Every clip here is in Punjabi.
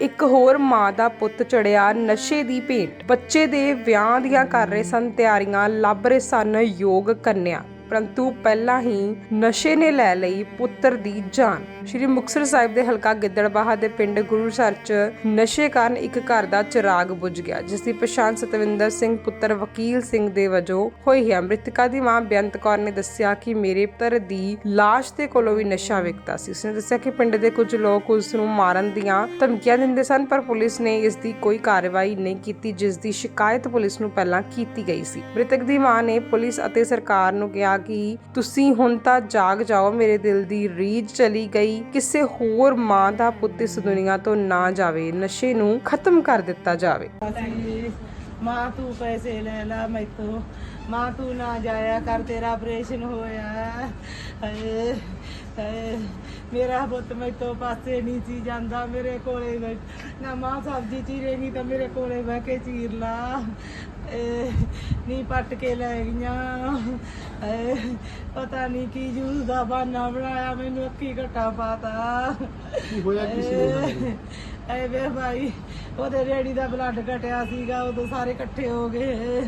ਇੱਕ ਹੋਰ ਮਾਂ ਦਾ ਪੁੱਤ ਚੜਿਆ ਨਸ਼ੇ ਦੀ ਭੇਟ। ਬੱਚੇ ਦੇ ਵਿਆਹ ਦੀਆਂ ਕਰ ਰਹੇ ਸਨ ਤਿਆਰੀਆਂ, ਲੱਭ ਰਹੇ ਸਨ ਯੋਗ ਕੰਨਿਆ। ਪਰੰਤੂ ਪਹਿਲਾਂ ਹੀ ਨਸ਼ੇ ਨੇ ਲੈ ਲਈ ਪੁੱਤਰ ਦੀ ਜਾਨ। ਸ਼੍ਰੀ ਮੁਕਤਸਰ ਸਾਹਿਬ ਦੇ ਹਲਕਾ ਗਿੱਦੜਬਾਹਾ ਦੇ ਪਿੰਡ ਗੁਰੂਸਰ ਚ ਨਸ਼ੇ ਕਾਰਨ ਇੱਕ ਘਰ ਦਾ ਚਿਰਾਗ ਬੁਝ ਗਿਆ, ਜਿਸ ਦੀ ਪਛਾਣ ਸਤਵਿੰਦਰ ਸਿੰਘ ਪੁੱਤਰ ਵਕੀਲ ਸਿੰਘ ਦੇ ਵਜੋਂ ਹੋਈ ਹੈ। ਮ੍ਰਿਤਕਾ ਦੀ ਮਾਂ ਬੇਅੰਤ ਕੌਰ ਨੇ ਦੱਸਿਆ ਕਿ ਮੇਰੇ ਪੁੱਤਰ ਦੀ ਲਾਸ਼ ਦੇ ਕੋਲੋਂ ਵੀ ਨਸ਼ਾ ਵਿਕਦਾ ਸੀ। ਉਸਨੇ ਦੱਸਿਆ ਕਿ ਪਿੰਡ ਦੇ ਕੁਝ ਲੋਕ ਉਸ ਨੂੰ ਮਾਰਨ ਦੀਆਂ ਧਮਕੀਆਂ ਦਿੰਦੇ ਸਨ, ਪਰ ਪੁਲਿਸ ਨੇ ਇਸ ਦੀ ਕੋਈ ਕਾਰਵਾਈ ਨਹੀਂ ਕੀਤੀ, ਜਿਸ ਦੀ ਸ਼ਿਕਾਇਤ ਪੁਲਿਸ ਨੂੰ ਪਹਿਲਾਂ ਕੀਤੀ ਗਈ ਸੀ। ਮ੍ਰਿਤਕ ਦੀ ਮਾਂ ਨੇ ਪੁਲਿਸ ਅਤੇ ਸਰਕਾਰ ਨੂੰ ਕਿਹਾ ਕਿ ਤੁਸੀਂ ਹੁਣ ਤਾਂ ਜਾਗ ਜਾਓ, ਮੇਰੇ ਦਿਲ ਦੀ ਰੀਝ ਚਲੀ ਗਈ। ਕਿਸੇ ਹੋਰ ਮਾਂ ਦਾ ਪੁੱਤ ਇਸ ਦੁਨੀਆ ਤੋਂ ਨਾ ਜਾਵੇ, ਨਸ਼ੇ ਨੂੰ ਖਤਮ ਕਰ ਦਿੱਤਾ ਜਾਵੇ। ਮਾਂ ਤੂੰ ਪੈਸੇ ਲੈ ਲੈ ਮੈਥੋਂ, ਮਾਂ ਤੂੰ ਨਾ ਜਾਇਆ ਕਰ, ਤੇਰਾ ਆਪਰੇਸ਼ਨ ਹੋਇਆ। ਹਾਏ ਹਾਏ, ਮੇਰਾ ਪੁੱਤ ਮੈਥੋਂ ਪਾਸੇ ਨਹੀਂ ਸੀ ਜਾਂਦਾ ਮੇਰੇ ਕੋਲੇ ਨਾ ਮਾਂ ਸਬਜ਼ੀ ਚੀਰੇਗੀ ਤਾਂ ਮੇਰੇ ਕੋਲੇ ਬਹਿ ਕੇ ਚੀਰ ਲਾ। ਨੀ ਪੱਟ ਕੇ ਲੈ ਗਈਆਂ ਪਤਾ ਨਹੀਂ ਕੀ ਜੂਸ ਦਾ ਬਹਾਨਾ ਬਣਾਇਆ ਮੈਨੂੰ ਅੱਖੀ ਘਟਾ ਪਾਤਾ ਕੀ ਹੋਇਆ ਕੀ ਸੀ ਉਹਨਾਂ ਨੂੰ? ਐ ਵੇ ਭਾਈ ਉਹਦੇ ਰੇੜੀ ਦਾ ਬਲੱਡ ਘਟਿਆ ਸੀਗਾ, ਉਦੋਂ ਸਾਰੇ ਇਕੱਠੇ ਹੋ ਗਏ।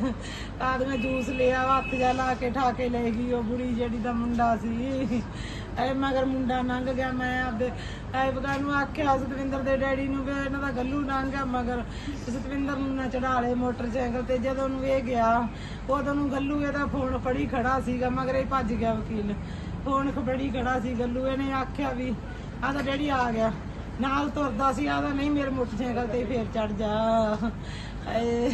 ਆਦ ਮੈਂ ਜੂਸ ਲਿਆ ਹੱਥ ਜਾ ਲਾ ਕੇ ਠਾ ਕੇ ਲੈ ਗਈ, ਉਹ ਬੁੜੀ ਜਿਹੜੀ ਦਾ ਮੁੰਡਾ ਸੀ। ਐ ਮਗਰ ਮੁੰਡਾ ਲੰਘ ਗਿਆ, ਮੈਂ ਆਪਦੇ, ਐ ਬਗਾ ਨੂੰ ਆਖਿਆ, ਸਤਵਿੰਦਰ ਦੇ ਡੈਡੀ ਨੂੰ ਵੀ ਇਹਨਾਂ ਦਾ ਗੱਲੂ ਲੰਘ ਗਿਆ, ਮਗਰ ਸਤਵਿੰਦਰ ਨੂੰ ਨਾ ਚੜਾ ਲਏ ਮੋਟਰਸਾਈਕਲ ਤੇ, ਜਦੋਂ ਨੂੰ ਇਹ ਗਿਆ, ਉਦੋਂ ਨੂੰ ਗੱਲੂ ਇਹਦਾ ਫੋਨ ਫੜੀ ਖੜਾ ਸੀਗਾ, ਮਗਰ ਇਹ ਭੱਜ ਗਿਆ ਵਕੀਲ। ਫੋਨ ਫੜੀ ਖੜਾ ਸੀ ਗੱਲੂ, ਇਹਨੇ ਆਖਿਆ ਵੀ ਆਦਾ ਡੈਡੀ ਆ ਗਿਆ। ਨਾਲ ਤੁਰਦਾ ਸੀ ਆਦਾ ਨਹੀਂ ਮੇਰੇ ਮੋਟਰਸਾਈਕਲ ਤੇ ਫੇਰ ਚੜ ਜਾ। ਏ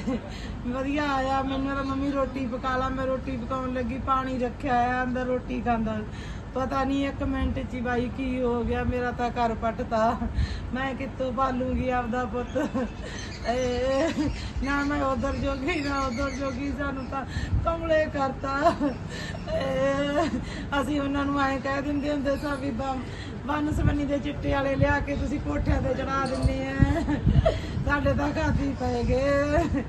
ਵਧੀਆ ਆਇਆ, ਮੈਨੂੰ ਤਾਂ ਮੰਮੀ ਰੋਟੀ ਪਕਾ ਲਾ, ਮੈਂ ਰੋਟੀ ਪਕਾਉਣ ਲੱਗੀ, ਪਾਣੀ ਰੱਖਿਆ ਆ, ਅੰਦਰ ਰੋਟੀ ਖਾਂਦਾ। ਪਤਾ ਨਹੀਂ ਇੱਕ ਮਿੰਟ ਚ ਹੀ ਬਾਈ ਕੀ ਹੋ ਗਿਆ, ਮੇਰਾ ਤਾਂ ਘਰ ਪੱਟਤਾ। ਮੈਂ ਕਿੱਥੋਂ ਪਾਲੂਗੀ ਆਪਦਾ ਪੁੱਤ? ਏ ਨਾ ਮੈਂ ਉਧਰ ਜੋਗੀ, ਨਾ ਉਧਰ ਜੋਗੀ, ਸਾਨੂੰ ਤਾਂ ਕਮਲੇ ਕਰਤਾ। ਏ ਅਸੀਂ ਉਹਨਾਂ ਨੂੰ ਐਂ ਕਹਿ ਦਿੰਦੇ ਹੁੰਦੇ ਸਾਂ ਵੀ ਬੰਨ ਸਵੰਨੀ ਦੇ ਚਿੱਟੇ ਵਾਲੇ ਲਿਆ ਕੇ ਤੁਸੀਂ ਕੋਠਿਆਂ ਤੇ ਚੜਾ ਦਿੰਦੇ ਆ। ਸਾਡੇ ਤਾਂ ਖਾਦੀ ਪਏ ਗਏ।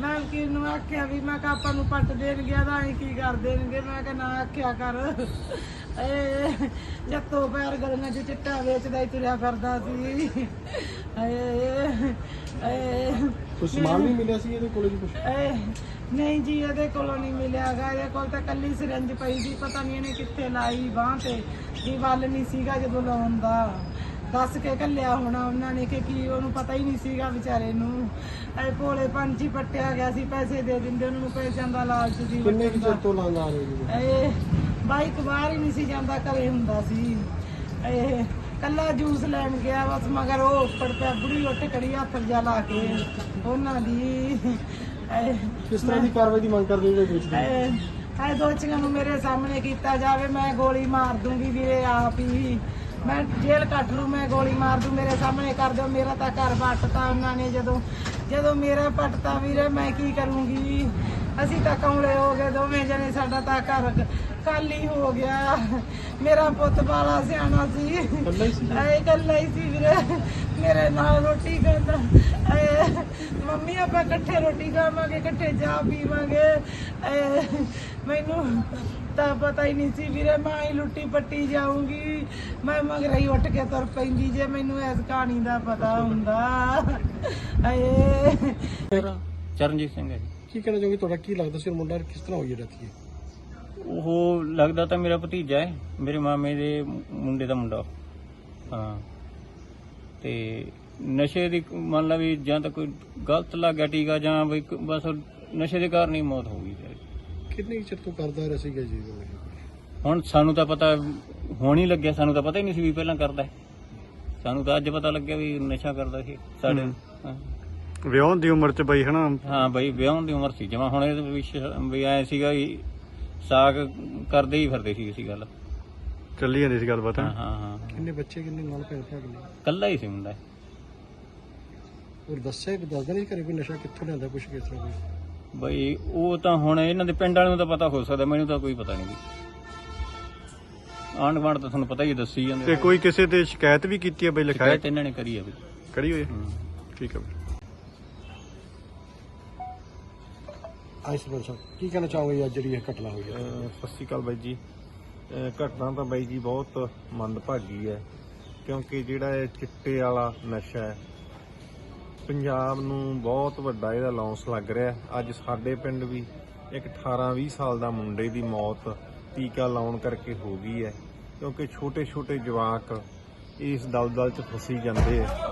ਮੈਂ ਕਿ ਨੂੰ ਆਖਿਆ ਵੀ ਮੈਂ ਕਿਹਾ ਆਪਾਂ ਨੂੰ ਪੱਟ ਦੇਣਗੇ ਤਾਂ ਐਂ ਕੀ ਕਰ ਦੇਣਗੇ? ਮੈਂ ਕਿਹਾ ਨਾ ਆਖਿਆ ਕਰ। ਏ ਜੱਤੋ ਪੈਰ ਗਲੀਆਂ 'ਚ ਚਿੱਟਾ ਵੇਚਦਾ ਹੀ ਤੁਰਿਆ ਫਿਰਦਾ ਸੀ। ਏ ਏ ਕੋਈ ਸਮਾਨ ਨਹੀਂ ਮਿਲਿਆ ਸੀ ਇਹਦੇ ਕੋਲੇ ਜੀ ਕੁਝ ਏ, ਨਹੀਂ ਜੀ ਇਹਦੇ ਕੋਲੋਂ ਨਹੀਂ ਮਿਲਿਆਗਾ। ਇਹਦੇ ਕੋਲ ਤਾਂ ਕੱਲੀ ਸਿਰੰਜ ਪਈ ਸੀ ਪਤਾ ਨਹੀਂ ਇਹਨੇ ਕਿੱਥੇ ਲਾਈ ਬਾਹ ਤੇ। ਕੀ ਵੱਲ ਨਹੀਂ ਸੀਗਾ ਜਦੋਂ ਲਾਉਣ ਦਾ ਦੱਸ ਕੇ ਕੱਲਿਆ ਹੋਣਾ ਉਹਨਾਂ ਨੇ ਕਿ ਕੀ ਉਹਨੂੰ ਪਤਾ ਹੀ ਨਹੀਂ ਸੀਗਾ ਵਿਚਾਰੇ ਨੂੰ। ਐ ਭੋਲੇ ਪੰਛੀ ਪੱਟਿਆ ਗਿਆ ਸੀ ਪੈਸੇ ਦੇ ਦਿੰਦੇ ਉਹਨਾਂ ਨੂੰ ਪੈਸਿਆਂ ਦਾ ਲਾਲਚ ਸੀ ਕਿੰਨੇ ਕੁ ਚਿਰ ਤੋਂ ਆ ਰਹੇ ਇਹ ਬਾਈਕ ਬਾਹਰ ਹੀ ਨਹੀਂ ਸੀ ਜਾਂਦਾ ਘਰੇ ਹੁੰਦਾ ਸੀ। ਇਹ ਕੱਲਾ ਜੂਸ ਲੈਣ ਗਿਆ ਬਸ ਮਗਰ ਉਹ ਉੱਪਰ ਪਿਆ ਬੁੜੀ ਉੱਠ ਕੜੀ ਹੱਥ ਜਾ ਲਾ ਕੇ। ਉਹਨਾਂ ਦੀ ਕਿਸ ਤਰ੍ਹਾਂ ਦੀ ਕਾਰਵਾਈ ਦੀ ਮੰਗ ਕਰਦੇ ਹੋ ਵਿੱਚ ਇਹ ਇਹ ਦੋਚੀਆਂ ਨੂੰ ਮੇਰੇ ਸਾਹਮਣੇ ਕੀਤਾ ਜਾਵੇ, ਮੈਂ ਗੋਲੀ ਮਾਰ ਦੂੰਗੀ ਵੀਰੇ ਆਪ ਹੀ। ਮੈਂ ਜੇਲ੍ਹ ਕੱਟ ਲੂ ਮੈਂ ਗੋਲੀ ਮਾਰ ਦੂੰ ਮੇਰੇ ਸਾਹਮਣੇ ਕਰ ਦਿਓ, ਮੇਰਾ ਤਾਂ ਘਰ ਪੱਟਤਾ ਉਹਨਾਂ ਨੇ ਜਦੋਂ। ਜਦੋਂ ਮੇਰਾ ਪੱਟਤਾ ਵੀਰੇ, ਮੈਂ ਕੀ ਕਰੂੰਗੀ? ਅਸੀਂ ਤਾਂ ਕੌਲੇ ਹੋ ਗਏ ਦੋਵੇਂ ਜਣੇ ਸਾਡਾ ਤਾਂ ਘਰ ਖਾਲੀ ਹੋ ਗਿਆ। ਮੇਰਾ ਪੁੱਤ ਬਾਲਾ ਸਿਆਣਾ ਸੀ? ਐ ਇਕੱਲਾ ਹੀ ਸੀ ਵੀਰੇ। ਮੇਰੇ ਨਾਲ ਰੋਟੀ ਖਾਂਦਾ। ਐ ਮੰਮੀ ਆਪਾਂ ਇਕੱਠੇ ਰੋਟੀ ਖਾਵਾਂਗੇ ਇਕੱਠੇ ਚਾਹ ਪੀਵਾਂਗੇ। ਐ ਮੈਨੂੰ ਤਾਂ ਪਤਾ ਹੀ ਨਹੀਂ ਸੀ ਵੀਰੇ ਮੈਂ ਹੀ ਲੁੱਟੀ ਪੱਟੀ ਜਾਊਂਗੀ। ਮੈਂ ਮਗਰ ਹੀ ਉੱਠ ਕੇ ਤੁਰ ਪੈਂਦੀ ਜੇ ਮੈਨੂੰ ਇਸ ਕਹਾਣੀ ਦਾ ਪਤਾ ਹੁੰਦਾ। ਐ। ਮੇਰਾ ਚਰਨਜੀਤ ਸਿੰਘ ਹੈ ਜੀ। ਕੀ ਕਹਿਣਾ ਚਾਹੋਗੇ ਤੁਹਾਡਾ ਕੀ ਲੱਗਦਾ ਸੀ ਉਹ ਮੁੰਡਾ ਕਿਸ ਤਰ੍ਹਾਂ ਹੋਈ ਹੈ ਡੈਥ ਇਹ ਉਹ ਲੱਗਦਾ ਤਾਂ ਮੇਰਾ ਭਤੀਜਾ ਹੈ ਮੇਰੇ ਮਾਮੇ ਦੇ ਮੁੰਡੇ ਦਾ ਮੁੰਡਾ ਹਾਂ ਤੇ ਨਸ਼ੇ ਦੀ ਮੰਨ ਲਾ ਵੀ ਜਾਂ ਤਾਂ ਕੋਈ ਗਲਤ ਲੱਗ ਗਿਆ ਟੀਕਾ ਜਾਂ ਵੀ ਕ- ਬਸ ਨਸ਼ੇ ਦੇ ਕਾਰਨ ਹੀ ਮੌਤ ਹੋ ਗਈ ਹੈ। ਕਿੰਨੇ ਕੁ ਚਿਰ ਤੋਂ ਕਰਦਾ ਰਿਹਾ ਸੀਗਾ ਜੀ? ਹੁਣ ਸਾਨੂੰ ਤਾਂ ਪਤਾ ਹੁਣ ਹੀ ਲੱਗਿਆ ਸਾਨੂੰ ਤਾਂ ਪਤਾ ਹੀ ਨਹੀਂ ਸੀ ਵੀ ਪਹਿਲਾਂ ਕਰਦਾ ਹੈ। ਸਾਨੂੰ ਤਾਂ ਅੱਜ ਪਤਾ ਲੱਗਿਆ ਵੀ ਨਸ਼ਾ ਕਰਦਾ ਸੀ ਸਾਡੇ ਹਾਂ। ਵਿਆਹ ਦੀ ਉਮਰ ਚ ਬਈ ਹਨਾ? ਹਾਂ ਬਈ ਵਿਆਹਣ ਦੀ ਉਮਰ ਸੀ ਜਮਾ। ਹੁਣ ਇਹਦੇ ਵਿੱਚ ਵੀ ਐ ਸੀਗਾ ਵੀ ਸਾਗ ਕਰਦੇ ਹੀ ਫਿਰਦੇ ਸੀ ਇਸੀ ਗੱਲ। ਚੱਲੀ ਜਾਂਦੀ ਸੀ ਗੱਲਬਾਤ ਹਾਂ? ਹਾਂ ਹਾਂ ਕਿੰਨੇ ਬੱਚੇ ਕਿੰਨੇ ਨਾਲ ਭੈਣ ਭਰਾ ਕਿੰਨੇ? ਕੱਲਾ ਹੀ ਸੀ ਮੁੰਡਾ। ਔਰ ਦੱਸਿਆ ਕਿ ਦੱਸਦਾ ਨਹੀਂ ਘਰੇ ਕੋਈ ਨਸ਼ਾ ਕਿੱਥੋਂ ਲਿਆਂਦਾ ਕੁਛ ਕਿਸ ਤਰ੍ਹਾਂ ਕੋਈ? ਬਈ ਉਹ ਤਾਂ ਹੁਣ ਇਹਨਾਂ ਦੇ ਪਿੰਡ ਵਾਲਿਆਂ ਨੂੰ ਤਾਂ ਪਤਾ ਹੋ ਸਕਦਾ ਮੈਨੂੰ ਤਾਂ ਕੋਈ ਪਤਾ ਨਹੀਂ। ਆਂਢ ਗੁਆਂਢ ਤਾਂ ਤੁਹਾਨੂੰ ਪਤਾ ਹੀ ਹੈ, ਦੱਸੀ ਜਾਂਦੇ ਤੇ ਕੋਈ ਕਿਸੇ ਤੇ ਸ਼ਿਕਾਇਤ ਵੀ ਕੀਤੀ ਹੈ ਬਈ ਲਿਖਾਇਆ ਸ਼ਿਕਾਇਤ ਇਹਨਾਂ ਨੇ ਕਰੀ ਆ ਵੀ ਕਰੀ ਹੋਈ ਹੈ? ਹੂੰ। ਠੀਕ ਹੈ ਬਈ। ਆਇਸ ਸਾਹਿਬ ਕੀ ਕਹਿਣਾ ਚਾਹੋਗੇ ਅੱਜ ਜਿਹੜੀ ਇਹ ਘਟਨਾ ਹੋਈ ਹੈ? ਅਹ, ਸਤਿ ਸ਼੍ਰੀ ਅਕਾਲ ਬਾਈ ਜੀ। ਅਹ, ਘਟਨਾ ਤਾਂ ਬਾਈ ਜੀ ਬਹੁਤ ਮੰਦਭਾਗੀ ਹੈ, ਕਿਉਂਕਿ ਜਿਹੜਾ ਇਹ ਚਿੱਟੇ ਵਾਲਾ ਨਸ਼ਾ ਹੈ, ਪੰਜਾਬ ਨੂੰ ਬਹੁਤ ਵੱਡਾ ਇਹਦਾ ਲੌਂਸ ਲੱਗ ਰਿਹਾ ਹੈ। ਅੱਜ ਸਾਡੇ ਪਿੰਡ ਵੀ ਇੱਕ 18-20 ਸਾਲ ਦਾ ਮੁੰਡੇ ਦੀ ਮੌਤ ਟੀਕਾ ਲਾਉਣ ਕਰਕੇ ਹੋ ਗਈ ਹੈ, ਕਿਉਂਕਿ ਛੋਟੇ-ਛੋਟੇ ਜਵਾਕ ਇਸ ਦਲਦਲ 'ਚ ਫਸੀ ਜਾਂਦੇ ਆ